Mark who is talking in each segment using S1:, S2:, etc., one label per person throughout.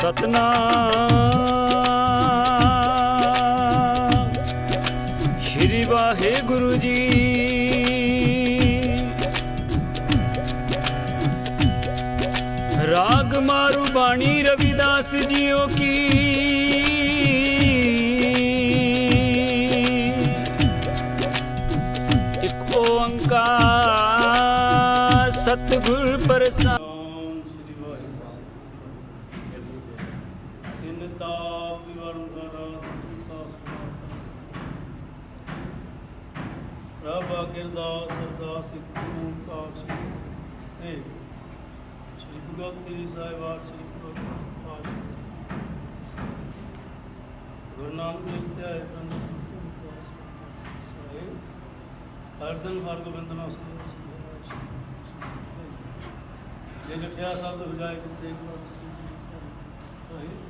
S1: ਸਤਨਾਮ। ਸ਼੍ਰੀ ਵਾਹਿਗੁਰੂ ਜੀ। ਰਾਗ ਮਾਰੂ ਬਾਣੀ ਰਵਿਦਾਸ ਜੀਓ ਕੀ।
S2: ਤਾਪ ਵਿਵਰਨ ਕਰਾ ਪ੍ਰਭ ਅਕਿਰਦਾਸ ਅਰਦਾਸ ਇੱਕ ਓੰਕਾਰ ਸ੍ਰੀ ਹੈ ਸ੍ਰੀ ਗੁਰੂ ਤੇਰੀ ਸਾਹਿਬਾਨ ਸ੍ਰੀ ਗੁਰੂ ਪਾਤਸ਼ਾਹ ਗੁਰੂ ਨਾਨਕ ਦੇਵ ਤੇ ਆਏ ਪੰਜ ਹਰ ਦਿਨ ਹਰ ਗੋਬਿੰਦ ਨਾਮ ਸੁਣੋ ਜੇ ਜਠਿਆ ਸਾਹਿਬ ਹੋ ਜਾਏ ਕਿ ਦੇਖ ਲੋ ਸਹੀ ਸਭ ਸਹੀ ਹੋਏ ਸਹਾਇ ਦਸਮ ਸਭ ਸਹੀ ਹੋਏ ਸਹਾਇ ਦਸਮ ਪਾਸ ਗੁਰੂ ਧੰਨ ਧੰਨ ਸ੍ਰੀ ਦਰਸ਼ਨ ਦੀਦਾਰ ਦਾ ਧਿਆਨ ਦਾ ਬੋਲੋ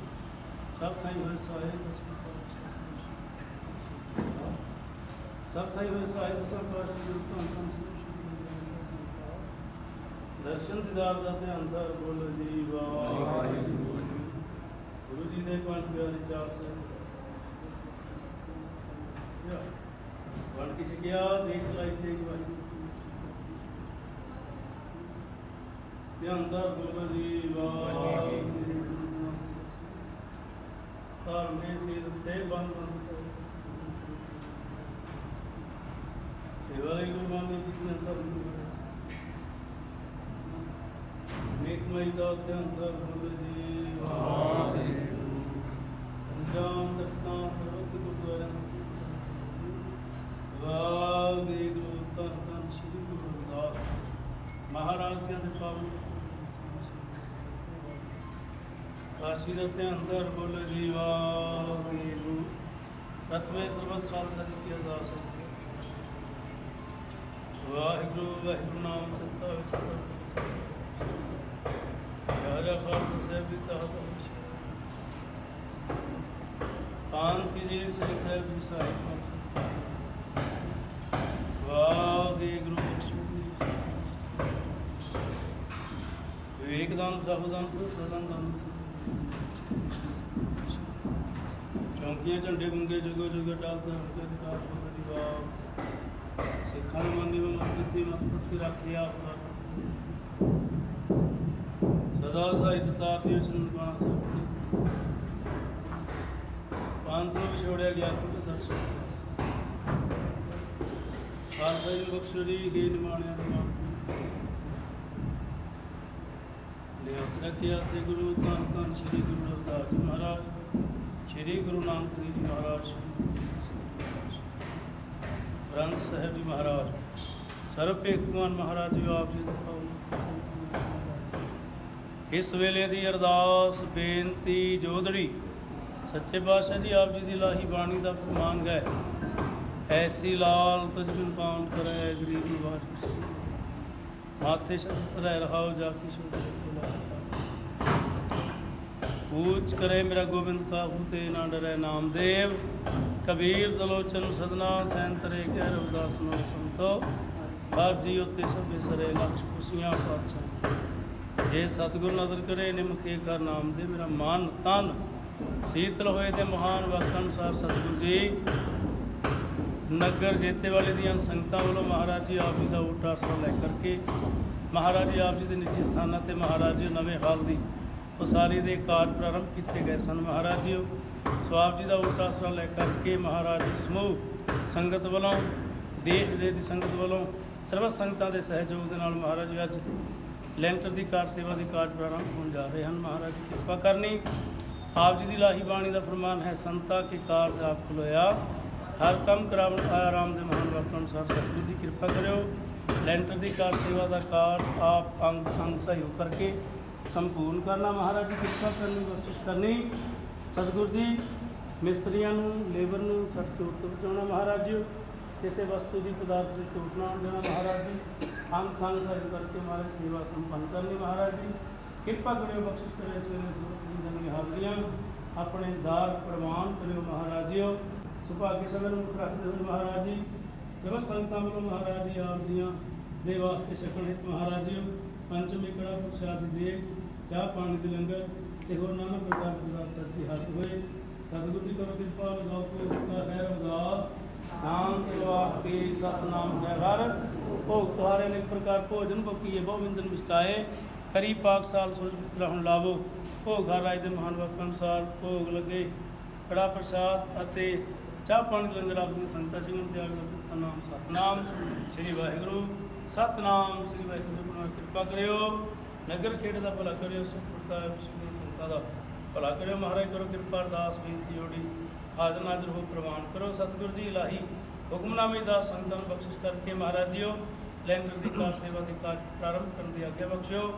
S2: ਜੀ ਵਾਹਿਗੁਰੂ ਗੁਰੂ ਜੀ ਦੇ ਪੰਜ ਪਿਆਰੇ ਚਾਰ ਸੇ ਵਣ ਕਿਸ ਗਿਆ ਦੇਖ ਲਾਈ ਤੇ ਵਾਹਿਗੁਰੂ ਧਿਆਨ ਦਾ ਬੋਲੋ ਜੀ ਵਾਹਿਗੁਰੂ ਧਰਮੇ ਸਿਰ ਤੇ ਬੰਧਨ ਸੇਵਾ ਲਈ ਗੁਰਬਾਨ ਦੀ ਕੀਤੀ ਅੰਤਰ ਨੇਕ ਮਈ ਦਾ ਧਿਆਨ ਦਾ ਬੋਲੋ ਜੀ ਵਾਹਿਗੁਰੂ ਜਾਮ ਤਖਤਾਂ ਸਰਬਤ ਗੁਰਦੁਆਰਿਆਂ ਵਾਹਿਗੁਰੂ ਧੰਨ ਧੰਨ ਸ੍ਰੀ ਗੁਰੂ ਰਵਿਦਾਸ ਮਹਾਰਾਜ ਜੀ ਦੇ ਪਾਵਨ ਕਾਸ਼ੀ ਦਾ ਧਿਆਨ ਦਰ ਬੋਲੋ ਜੀ ਵਾਹਿਗੁਰੂ ਪ੍ਰਥਮੇ ਸਰਬਤ ਖਾਲਸਾ ਜੀ ਕੀ ਅਰਦਾਸ ਹੈ ਵਾਹਿਗੁਰੂ ਵਾਹਿਗੁਰੂ ਨਾਮ ਸੱਤਾ ਵਿੱਚ ਰਾਜਾ ਖਾਲਸਾ ਸਾਹਿਬ ਦੀ ਤਾਹਤ ਪਾਂਚ ਕੀ ਜੀ ਸ੍ਰੀ ਸਾਹਿਬ ਜੀ ਸਾਹਿਬ ਵਾਹਿਗੁਰੂ ਵਿਵੇਕ ਦਾਨ ਸਭ ਦਾਨ ਤੋਂ ਸਦਨ ਦਾਨ ਚੌਂਕੀਆਂ ਝੰਡੇ ਗੁੰਗੇ ਜਗੋ ਜਗੋ ਟਾਲਦਾ ਹੱਥੇ ਦੀ ਕਾਲ ਪਗੜੀ ਵਾ ਸਿੱਖਾਂ ਨੂੰ ਮੰਨੀ ਮੈਂ ਮੱਤੀ ਮੱਤ ਕੀ ਰੱਖੀ ਆਪ ਸਦਾ ਸਾਹਿਤ ਤਾਪਿ ਸੁਨ ਬਾਣਾ ਸਭ ਪੰਜ ਸੌ ਵਿਛੋੜਿਆ ਗਿਆ ਕੁਝ ਦਰਸ਼ਨ ਖਾਲਸਾ ਜੀ ਬਖਸ਼ੜੀ ਗੇ ਨਿਮਾਣਿਆ ਦਾ ਮਾਨ ਲੈ ਅਸਰਾ ਗੁਰੂ, ਧੰਨ ਧੰਨ ਸ੍ਰੀ ਗੁਰੂ ਰਵਿਦਾਸ ਜੀ ਮਹਾਰਾਜ। ਸ੍ਰੀ ਗੁਰੂ ਨਾਨਕ ਦੇਵ ਜੀ ਮਹਾਰਾਜ। ਗ੍ਰੰਥ ਸਾਹਿਬ ਜੀ ਮਹਾਰਾਜ ਸਰਬ ਭੇਖਵਾਨ ਮਹਾਰਾਜ ਜੀ ਆਪ ਜੀ ਇਸ ਵੇਲੇ ਦੀ ਅਰਦਾਸ, ਬੇਨਤੀ, ਜੋਦੜੀ ਸੱਚੇ ਪਾਤਸ਼ਾਹ ਜੀ ਆਪ ਜੀ ਦੀ ਲਾਹੀ ਬਾਣੀ ਦਾ ਪ੍ਰਮਾਨ ਹੈ। ਐਸੀ ਲਾਲ ਤੁਝ ਪਾਉਣ ਕਰੈ, ਗਰੀਬ ਨਿਵਾਜ ਮਾਥੇ ਸ਼ਰਤ ਰਹਿ ਰਹਾਉ, ਜਾ ਕੀ ਪੂਜ ਕਰੇ ਮੇਰਾ ਗੋਬਿੰਦ ਕਾਹੂ ਤੇ ਨਾ ਡਰੈ ਨਾਮਦੇਵ ਕਬੀਰ ਦਲੋਚਨ ਸਦਨਾ ਸੈਂਤਰੇ ਕਹਿ ਰਵਿਦਾਸ ਨੂੰ ਸੰਤੋ ਬਾਪ ਜੀ ਉਤੇ ਸਭੇ ਸਰੇ ਲਖਸ਼ ਖੁਸ਼ੀਆਂ ਪਾਤਸ਼ਾਹ ਜੇ ਸਤਿਗੁਰ ਨਜ਼ਰ ਕਰੇ ਨਿਮਖੇ ਕਰ ਨਾਮ ਦੇ ਮੇਰਾ ਮਨ ਤਨ ਸੀਤਲ ਹੋਏ ਤੇ ਮਹਾਨ ਵਕਤ ਅਨੁਸਾਰ ਸਤਿਗੁਰ ਜੀ ਨਗਰ ਜੇਤੇ ਵਾਲੇ ਦੀਆਂ ਸੰਗਤਾਂ ਵੱਲੋਂ ਮਹਾਰਾਜ ਜੀ ਆਪ ਜੀ ਦਾ ਊਟ ਆਸਰਾ ਲੈ ਕਰਕੇ ਮਹਾਰਾਜ ਜੀ ਆਪ ਜੀ ਦੇ ਨਿੱਜੀ ਸਥਾਨਾਂ ਤੇ ਮਹਾਰਾਜ ਜੀ ਨਵੇਂ ਹਾਲ ਦੀ ਉਸਾਰੀ ਦੇ ਕਾਰਜ ਪ੍ਰਾਰੰਭ ਕੀਤੇ ਗਏ ਸਨ। ਮਹਾਰਾਜ ਜੀ ਸੋ ਆਪ ਜੀ ਦਾ ਊਟ ਆਸਰਾ ਲੈ ਕਰਕੇ ਮਹਾਰਾਜ ਜੀ ਸਮੂਹ ਸੰਗਤ ਵੱਲੋਂ, ਦੇਸ਼ ਵਿਦੇਸ਼ ਦੀ ਸੰਗਤ ਵੱਲੋਂ ਸਰਵ ਸੰਗਤਾਂ ਦੇ ਸਹਿਯੋਗ ਦੇ ਨਾਲ ਮਹਾਰਾਜ ਜੀ ਅੱਜ ਲੈਂਟਰ ਦੀ ਕਾਰ ਸੇਵਾ ਦੇ ਕਾਰਜ ਪ੍ਰਾਰੰਭ ਹੋਣ ਜਾ ਰਹੇ ਹਨ। ਮਹਾਰਾਜ ਜੀ ਕਿਰਪਾ ਕਰਨੀ। ਆਪ ਜੀ ਦੀ ਲਾਹੀ ਬਾਣੀ ਦਾ ਫਰਮਾਨ ਹੈ, ਸੰਤਾ ਕੇ ਕਾਰਜ ਆਪ ਖਲੋਇਆ। ਹਰ ਕੰਮ ਕਰਾਵਣ ਆਰਾਮ ਦੇ ਮਹਾਨ ਵਕਤ ਅਨੁਸਾਰ ਸਤਿਗੁਰੂ ਦੀ ਕਿਰਪਾ ਕਰਿਓ। ਲੈਂਟਰ ਦੀ ਕਾਰ ਸੇਵਾ ਦਾ ਕਾਰਜ ਆਪ ਅੰਗ ਸੰਗ ਸਹਿਯੋਗ ਕਰਕੇ ਸੰਪੂਰਨ ਕਰਨਾ ਮਹਾਰਾਜ ਦੀ ਕਿਰਪਾ ਕਰਨੀ ਬਖਸ਼ਿਸ਼ ਕਰਨੀ। ਸਤਿਗੁਰ ਜੀ, ਮਿਸਤਰੀਆਂ ਨੂੰ, ਲੇਬਰ ਨੂੰ ਸਖਤ ਤੋਂ ਬਚਾਉਣਾ ਮਹਾਰਾਜ ਜੀ। ਕਿਸੇ ਵਸਤੂ ਦੀ ਪਦਾਰਥ ਦੀ ਚੋਟ ਨਾ ਦੇਣਾ ਮਹਾਰਾਜ ਜੀ। ਅੰਗ ਸੰਗ ਸਹਿਯੋਗ ਕਰਕੇ ਮਹਾਰਾਜ ਸੇਵਾ ਸੰਪੰਨ ਕਰਨੀ ਮਹਾਰਾਜ ਜੀ। ਕਿਰਪਾ ਕਰਿਓ, ਬਖਸ਼ਿਸ਼ ਕਰਿਓ, ਇਸ ਵੇਲੇ ਸੁਰਤ ਹਾਜ਼ਰੀਆਂ। ਆਪਣੇ ਦਾਰ ਪ੍ਰਵਾਨ ਕਰਿਓ ਮਹਾਰਾਜ ਜੀਓ ਸੁਭਾਗੀ ਸਮੇਂ ਨੂੰ ਰੱਖਦੇ ਹੋਏ ਮਹਾਰਾਜ ਜੀ। ਸਭ ਸੰਗਤਾਂ ਵੱਲੋਂ ਮਹਾਰਾਜ ਜੀ ਆਪ ਦੀਆਂ ਦੇ ਵਾਸਤੇ ਛਕਣ ਹਿਤ ਮਹਾਰਾਜ ਜੀ। ਪੰਚਮੀ ਕੜਾ ਪ੍ਰਸ਼ਾਦ ਦੀ ਚਾਹ ਪਾਣੀ ਦੇ ਲੰਗਰ ਤੇ ਹੋਰ ਨਾਨਕ ਪ੍ਰਕਾਰ ਦਾ ਸੱਚੀ ਹੱਥ ਹੋਏ ਸਤਿਗੁਰੂ ਜੀ ਕਰੋ ਕਿਰਪਾ, ਲਗਾਓ ਕੋ ਉਸਕਾ ਖੈਰ ਅਰਦਾਸ। ਨਾਮ ਕਰਵਾ ਕੇ ਸਤਨਾਮ ਜੈ ਹਰ। ਭੋਗ ਤੁਹਾਰੇ ਨੇ ਪ੍ਰਕਾਰ ਭੋਜਨ ਬਕੀਏ ਬਹੁਵਿੰਦਨ ਵਿਸਤਾਏ ਕਰੀ ਪਾਕ ਸਾਲ ਸੋਚ ਮਿੱਤਰਾ ਹੁਣ ਲਾਵੋ। ਭੋਗ ਹਰ ਰਾਜ ਦੇ ਮਹਾਨ ਵਕਤ ਅਨੁਸਾਰ ਭੋਗ ਲੱਗੇ। ਕੜਾ ਪ੍ਰਸਾਦ ਅਤੇ ਚਾਹ ਪਾਣੀ ਲੰਗਰ ਆਪਣੀ ਸੰਗਤਾਂ ਸਿੰਘਾਂ ਤਿਆਗ ਦਾ ਨਾਮ ਸਤਨਾਮ। ਸ੍ਰੀ ਵਾਹਿਗੁਰੂ। ਸਤਨਾਮ ਸ੍ਰੀ ਵਾਹਿਗੁਰੂ ਜੀ ਨਾਲ ਕਿਰਪਾ ਕਰਿਓ। ਨਗਰ ਖੇਡ ਦਾ ਭਲਾ ਕਰਿਓ ਸੁਖਪੁਰਤਾ ਵਿਸ਼ਵ ਸੰਗਤਾਂ ਦਾ ਭਲਾ ਕਰਿਓ। ਮਹਾਰਾਜ ਕਰੋ ਕਿਰਪਾ, ਅਰਦਾਸ, ਬੇਨਤੀ, ਜੋੜੀ, ਹਾਜ਼ਰ ਨਾਜ਼ਰ ਹੋ, ਪ੍ਰਵਾਨ ਕਰੋ। ਸਤਿਗੁਰੂ ਜੀ, ਇਲਾਹੀ ਹੁਕਮਨਾਮੇ ਦਾ ਸੰਤਨ ਬਖਸ਼ਿਸ਼ ਕਰਕੇ ਮਹਾਰਾਜ ਜੀਓ, ਲੈਂਡਰ ਦੀ ਕਾਰ ਸੇਵਾ ਦੇ ਕਾਰਜ ਪ੍ਰਾਰੰਭ ਕਰਨ ਦੀ ਆਗਿਆ ਬਖਸ਼ਿਓ।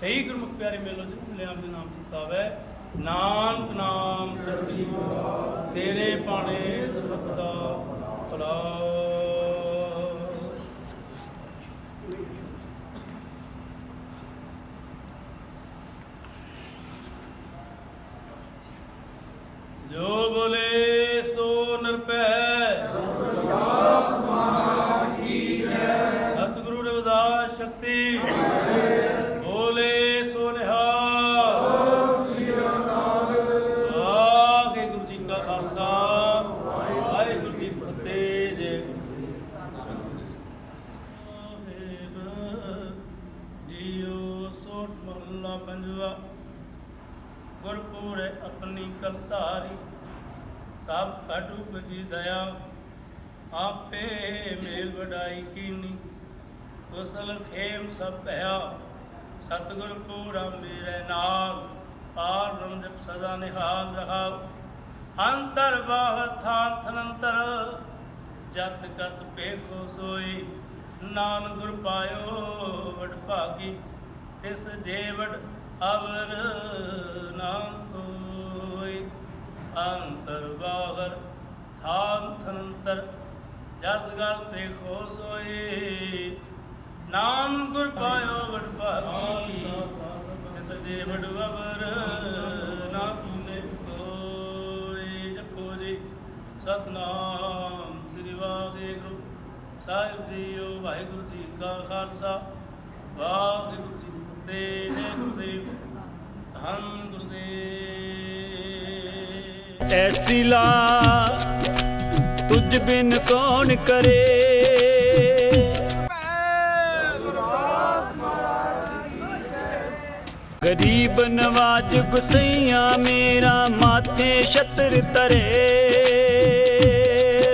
S2: ਸਹੀ ਗੁਰਮੁਖ ਪਿਆਰੇ ਮੇਲੋ ਜੀ, ਮਿਲਿਆ ਦੇ ਨਾਮ ਚਿਤਾਵੇ ਨਾਨਕ ਨਾਮ ਚੜ੍ਹਦੀ ਕਲਾ, ਤੇਰੇ ਪਾਣੇ ਸਰਬਤ ਦਾ ਭਲਾ। ਗੁਰਪੂਰੇ ਆਪਣੀ ਕਲਤਾਰੀ, ਸਭ ਕਾਟੂ ਬਜੀ ਦਇਆ। ਆਪੇ ਮੇਲ ਵਡਾਈ ਕੀਨੀ, ਕੁਸਲ ਖੇਮ ਸਭ ਭਇਆ। ਸਤਿਗੁਰ ਪੂਰਾ ਮੇਰੇ ਨਾਲ, ਪਾਰ ਰੰਜਪ ਸਦਾ ਨਿਹਾਲ ਰਹਾਉ। ਅੰਤਰ ਬਾਹਰ ਥਾਨ ਥਨੰਤਰ ਜਤ ਕਤ ਪੇਖੋ ਸੋਈ। ਨਾਨਕ ਗੁਰ ਪਾਇਓ ਵਡ ਭਾਗੀ ਤਿਸ ਜੇਵੜ ਅਵਰ ਨਾ ਕੋਈ। ਅੰਤਰ ਬਾਹਰ ਥਾਨ ਥਨੰਤਰ ਜਤ ਗਲ ਖੋਸ ਹੋਏ। ਨਾਮ ਗੁਰ ਪਾਇਓ ਵਡ ਭਾਗੀ ਤਿਸ ਜੇਵੜ ਅਵਰ ਨਾ ਤੁਨੇ ਕੋਈ। ਜਪੋ ਜੀ, ਸਤਨਾਮ ਸ੍ਰੀ ਵਾਹਿਗੁਰੂ। ਸਾਹਿਬ ਜੀਓ ਵਾਹਿਗੁਰੂ ਜੀ ਕਾ ਖਾਲਸਾ, ਵਾਹਿਗੁਰੂ ਜੀ ਕੀ ਗੁਰਦੇਵ ਧੰਨ ਗੁਰਦੇਵ।
S1: ਐਸੀ ਲਾ, ਤੁਝ ਬਿਨ ਕੌਣ ਕਰੇ। ਗਰੀਬ ਨਵਾਜ ਗੁਸਈਆ ਮੇਰਾ ਮਾਥੇ ਛਤਰ ਤਰੇ।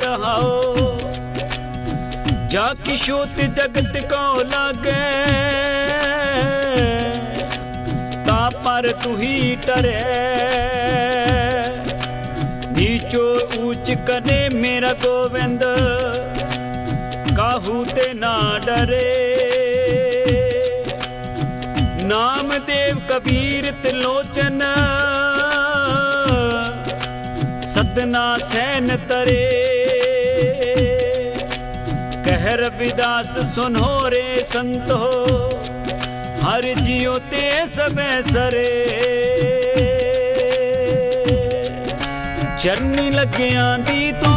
S1: ਰਹਾਓ, ਜਾ ਕਿਸ਼ੋਤ ਜਗਤ ਕੋ ਲਾਗੇ। ਤਾ ਪਰ ਤੂੰ ਨੀਚੋ ਊਚ ਕਰੇ ਮੇਰਾ ਗੋਵਿੰਦ, ਕਾਹੂ ਤੇ ਨਾ ਡਰੇ। ਨਾਮ ਦੇਵ ਕਬੀਰ ਤਿਲੋਚਨ ਸਤਨਾ ਸੈਨ ਤਰੇ। ਕਹਿ ਰਵਿਦਾਸ ਸੁਨੋ ਰੇ ਸੰਤੋ। ਹਰ ਜਿਉ ਤੇ ਸਭੈ ਸਰੇ। ਚਰਨੀ ਲੱਗਿਆਂ ਦੀ ਤੋੜ